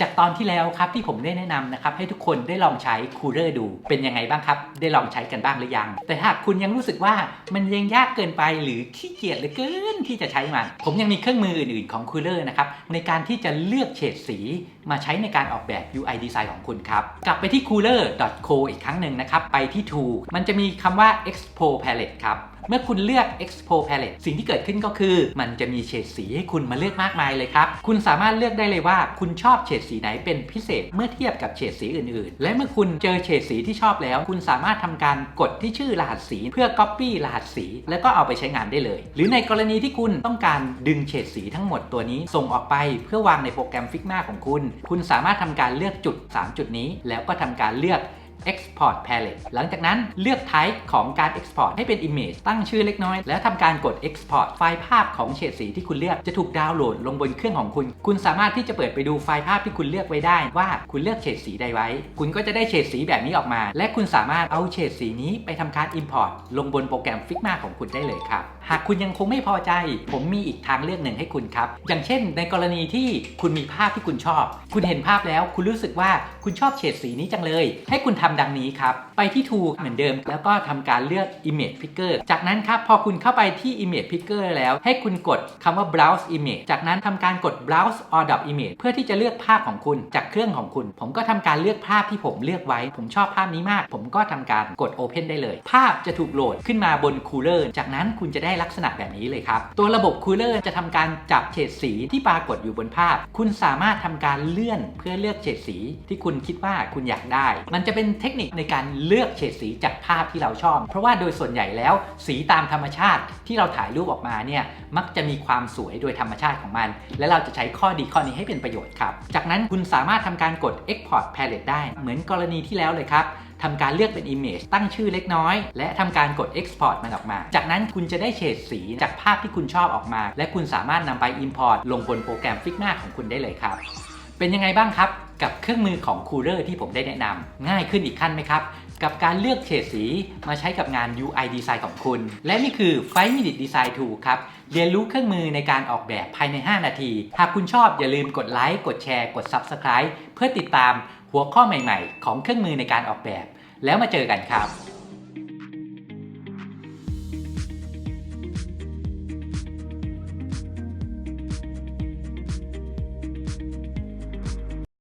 จากตอนที่แล้วครับที่ผมได้แนะนำนะครับให้ทุกคนได้ลองใช้คูลเลอร์ดู เป็นยังไงบ้างครับ ได้ลองใช้กันบ้างหรือยัง แต่หากคุณยังรู้สึกว่ามันยังยากเกินไปหรือขี้เกียจเหลือเกินที่จะใช้มัน ผมยังมีเครื่องมืออื่นๆของคูลเลอร์นะครับในการที่จะเลือกเฉดสีมาใช้ในการออกแบบ UI design ของคุณครับ กลับไปที่ cooler.co อีกครั้งหนึ่งนะครับ ไปที่ tool มันจะมีคำว่า expo palette ครับ เมื่อคุณเลือก expo palette สิ่งที่เกิดขึ้นก็คือ มันจะมีเฉดสีให้คุณมาเลือกมากมายเลยครับ คุณสามารถเลือกได้เลยว่าคุณชอบเฉดสีไหนเป็นพิเศษเมื่อเทียบกับเฉดสีอื่นๆ และเมื่อคุณเจอเฉดสีที่ชอบแล้ว คุณสามารถทำการกดที่ชื่อรหัสสี เพื่อ copy รหัสสี แล้วก็เอาไปใช้งานได้เลย หรือในกรณีที่คุณต้องการดึงเฉดสีทั้งหมดตัวนี้ส่งออกไปเพื่อวางในโปรแกรม Figma ของคุณ คุณสามารถทำการเลือกจุด 3 จุดนี้ แล้วก็ทำการเลือก Export Palette หลังจากนั้นเลือก Type ของการ Export ให้เป็น Image ตั้งชื่อเล็กน้อย แล้วทำการกด Export ไฟล์ภาพของเฉดสีที่คุณเลือกจะถูกดาวน์โหลดลงบนเครื่องของคุณ คุณสามารถที่จะเปิดไปดูไฟล์ภาพที่คุณเลือกไว้ได้ว่าคุณเลือกเฉดสีใดไว้ คุณก็จะได้เฉดสีแบบนี้ออกมา และคุณสามารถเอาเฉดสีนี้ไปทำการ Import ลงบนโปรแกรม Figma ของคุณได้เลยครับ หากคุณยังคงไม่พอใจ ผมมีอีกทางเลือกหนึ่งให้คุณครับ อย่างเช่น ในกรณีที่คุณมีภาพที่คุณชอบ คุณเห็นภาพแล้ว คุณรู้สึกว่าคุณชอบเฉดสีนี้จังเลย ให้คุณทำดังนี้ครับ ไปที่ t o เหมือนเดิม แล้วก็ทำการเลือก Image Picker จากนั้นครับ พอคุณเข้าไปที่ Image Picker แล้ว ให้คุณกดคำว่า Browse Image จากนั้นทำการกด Browse All Dot Image เพื่อที่จะเลือกภาพของคุณจากเครื่องของคุณ ผมก็ทำการเลือกภาพที่ผมเลือกไว้ ผมชอบภาพนี้มาก ผมก็ทำการกด Open ได้เลย ภาพจะถูกโหลดขึ้นมาบน Cooler จากนั้นคุณจะได้ลักษณะแบบนี้เลยครับ ตัวระบบ Cooler จะทำการจับเฉดสีที่ปรากฏอยู่บนภาพ คุณสามารถทำการเลื่อนเพื่อเลือกเฉดสีที่คุณคิดว่าคุณอยากได้ มันจะเป็นเทคนิคในการเลือกเฉดสีจากภาพที่เราชอบ เพราะว่าโดยส่วนใหญ่แล้วสีตามธรรมชาติที่เราถ่ายรูปออกมาเนี่ยมักจะมีความสวยโดยธรรมชาติของมัน และเราจะใช้ข้อดีข้อนี้ให้เป็นประโยชน์ครับ จากนั้นคุณสามารถทำการกด Export Palette ได้ เหมือนกรณีที่แล้วเลยครับทำการเลือกเป็น Image ตั้งชื่อเล็กน้อย และทำการกด Export มันออกมา จากนั้นคุณจะได้เฉดสีจากภาพที่คุณชอบออกมา และคุณสามารถนำไป Import ลงบนโปรแกรม Figma ของคุณได้เลยครับ เป็นยังไงบ้างครับ กับเครื่องมือของคูเลอร์ที่ผมได้แนะนำง่ายขึ้นอีกขั้นไหมครับ กับการเลือกเฉดสีมาใช้กับงาน UI Design ของคุณ และนี่คือ 5 Minute Design Tool ครับ เรียนรู้เครื่องมือในการออกแบบภายใน 5 นาที หากคุณชอบอย่าลืมกดไลค์กดแชร์กด Subscribe เพื่อติดตามหัวข้อใหม่ ๆ ของเครื่องมือในการออกแบบ แล้วมาเจอกันครับ